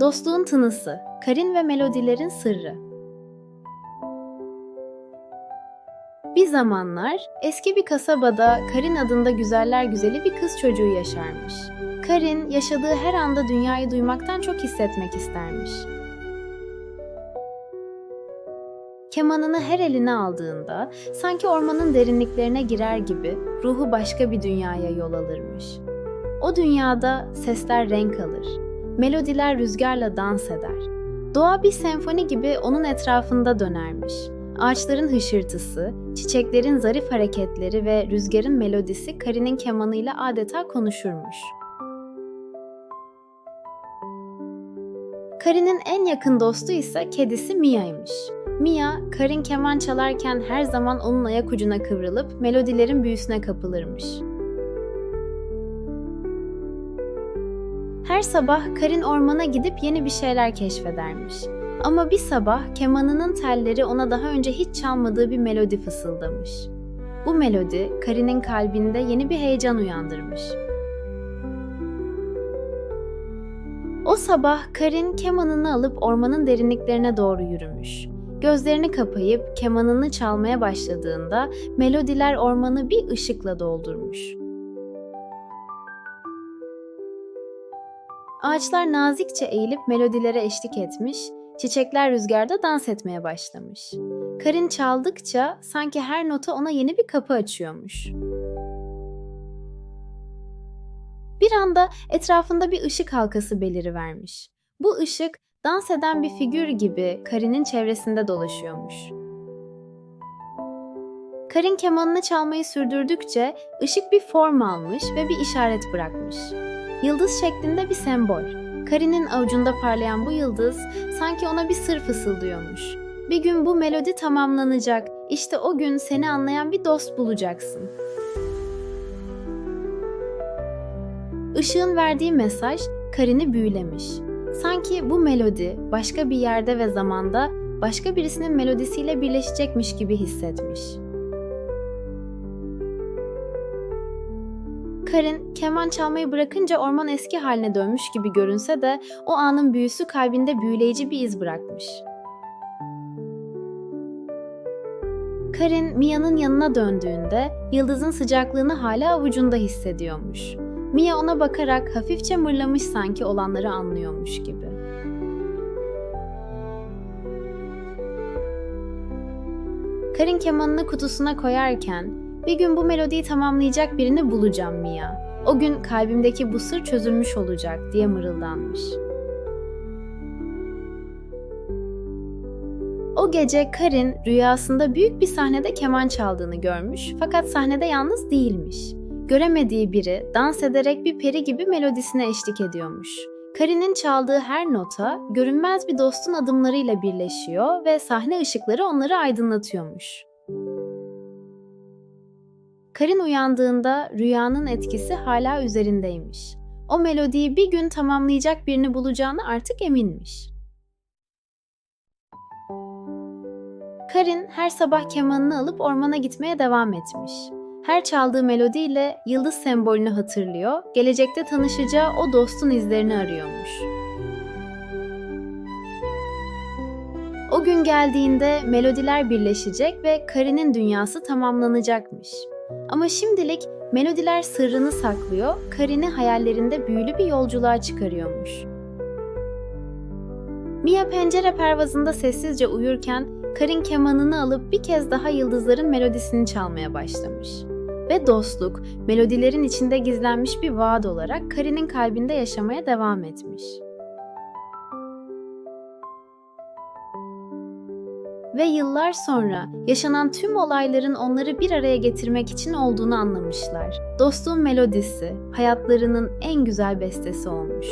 Dostluğun tınısı, Karin ve melodilerin sırrı. Bir zamanlar eski bir kasabada Karin adında güzeller güzeli bir kız çocuğu yaşarmış. Karin yaşadığı her anda dünyayı duymaktan çok hissetmek istermiş. Kemanını her eline aldığında sanki ormanın derinliklerine girer gibi ruhu başka bir dünyaya yol alırmış. O dünyada sesler renk alır, melodiler rüzgarla dans eder. Doğa bir senfoni gibi onun etrafında dönermiş. Ağaçların hışırtısı, çiçeklerin zarif hareketleri ve rüzgarın melodisi Karin'in kemanıyla adeta konuşurmuş. Karin'in en yakın dostu ise kedisi Mia'ymış. Mia, Karin keman çalarken her zaman onun ayak ucuna kıvrılıp melodilerin büyüsüne kapılırmış. Her sabah Karin ormana gidip yeni bir şeyler keşfedermiş. Ama bir sabah kemanının telleri ona daha önce hiç çalmadığı bir melodi fısıldamış. Bu melodi Karin'in kalbinde yeni bir heyecan uyandırmış. O sabah Karin kemanını alıp ormanın derinliklerine doğru yürümüş. Gözlerini kapayıp kemanını çalmaya başladığında melodiler ormanı bir ışıkla doldurmuş. Ağaçlar nazikçe eğilip melodilere eşlik etmiş, çiçekler rüzgarda dans etmeye başlamış. Karin çaldıkça sanki her nota ona yeni bir kapı açıyormuş. Bir anda etrafında bir ışık halkası belirivermiş. Bu ışık dans eden bir figür gibi Karin'in çevresinde dolaşıyormuş. Karin kemanını çalmayı sürdürdükçe ışık bir form almış ve bir işaret bırakmış. Yıldız şeklinde bir sembol. Karin'in avucunda parlayan bu yıldız sanki ona bir sır fısıldıyormuş. Bir gün bu melodi tamamlanacak. İşte o gün seni anlayan bir dost bulacaksın. Işığın verdiği mesaj Karin'i büyülemiş. Sanki bu melodi başka bir yerde ve zamanda başka birisinin melodisiyle birleşecekmiş gibi hissetmiş. Karin keman çalmayı bırakınca orman eski haline dönmüş gibi görünse de o anın büyüsü kalbinde büyüleyici bir iz bırakmış. Karin Mia'nın yanına döndüğünde yıldızın sıcaklığını hala avucunda hissediyormuş. Mia ona bakarak hafifçe mırlamış sanki olanları anlıyormuş gibi. Karin kemanını kutusuna koyarken bir gün bu melodiyi tamamlayacak birini bulacağım Mia. O gün kalbimdeki bu sır çözülmüş olacak diye mırıldanmış. O gece Karin rüyasında büyük bir sahnede keman çaldığını görmüş fakat sahnede yalnız değilmiş. Göremediği biri dans ederek bir peri gibi melodisine eşlik ediyormuş. Karin'in çaldığı her nota görünmez bir dostun adımlarıyla birleşiyor ve sahne ışıkları onları aydınlatıyormuş. Karin uyandığında rüyanın etkisi hala üzerindeymiş. O melodiyi bir gün tamamlayacak birini bulacağını artık eminmiş. Karin her sabah kemanını alıp ormana gitmeye devam etmiş. Her çaldığı melodiyle yıldız sembolünü hatırlıyor, gelecekte tanışacağı o dostun izlerini arıyormuş. O gün geldiğinde melodiler birleşecek ve Karin'in dünyası tamamlanacakmış. Ama şimdilik melodiler sırrını saklıyor, Karin'i hayallerinde büyülü bir yolculuğa çıkarıyormuş. Mia pencere pervazında sessizce uyurken Karin kemanını alıp bir kez daha yıldızların melodisini çalmaya başlamış. Ve dostluk, melodilerin içinde gizlenmiş bir vaat olarak Karin'in kalbinde yaşamaya devam etmiş. Ve yıllar sonra yaşanan tüm olayların onları bir araya getirmek için olduğunu anlamışlar. Dostluğun melodisi hayatlarının en güzel bestesi olmuş.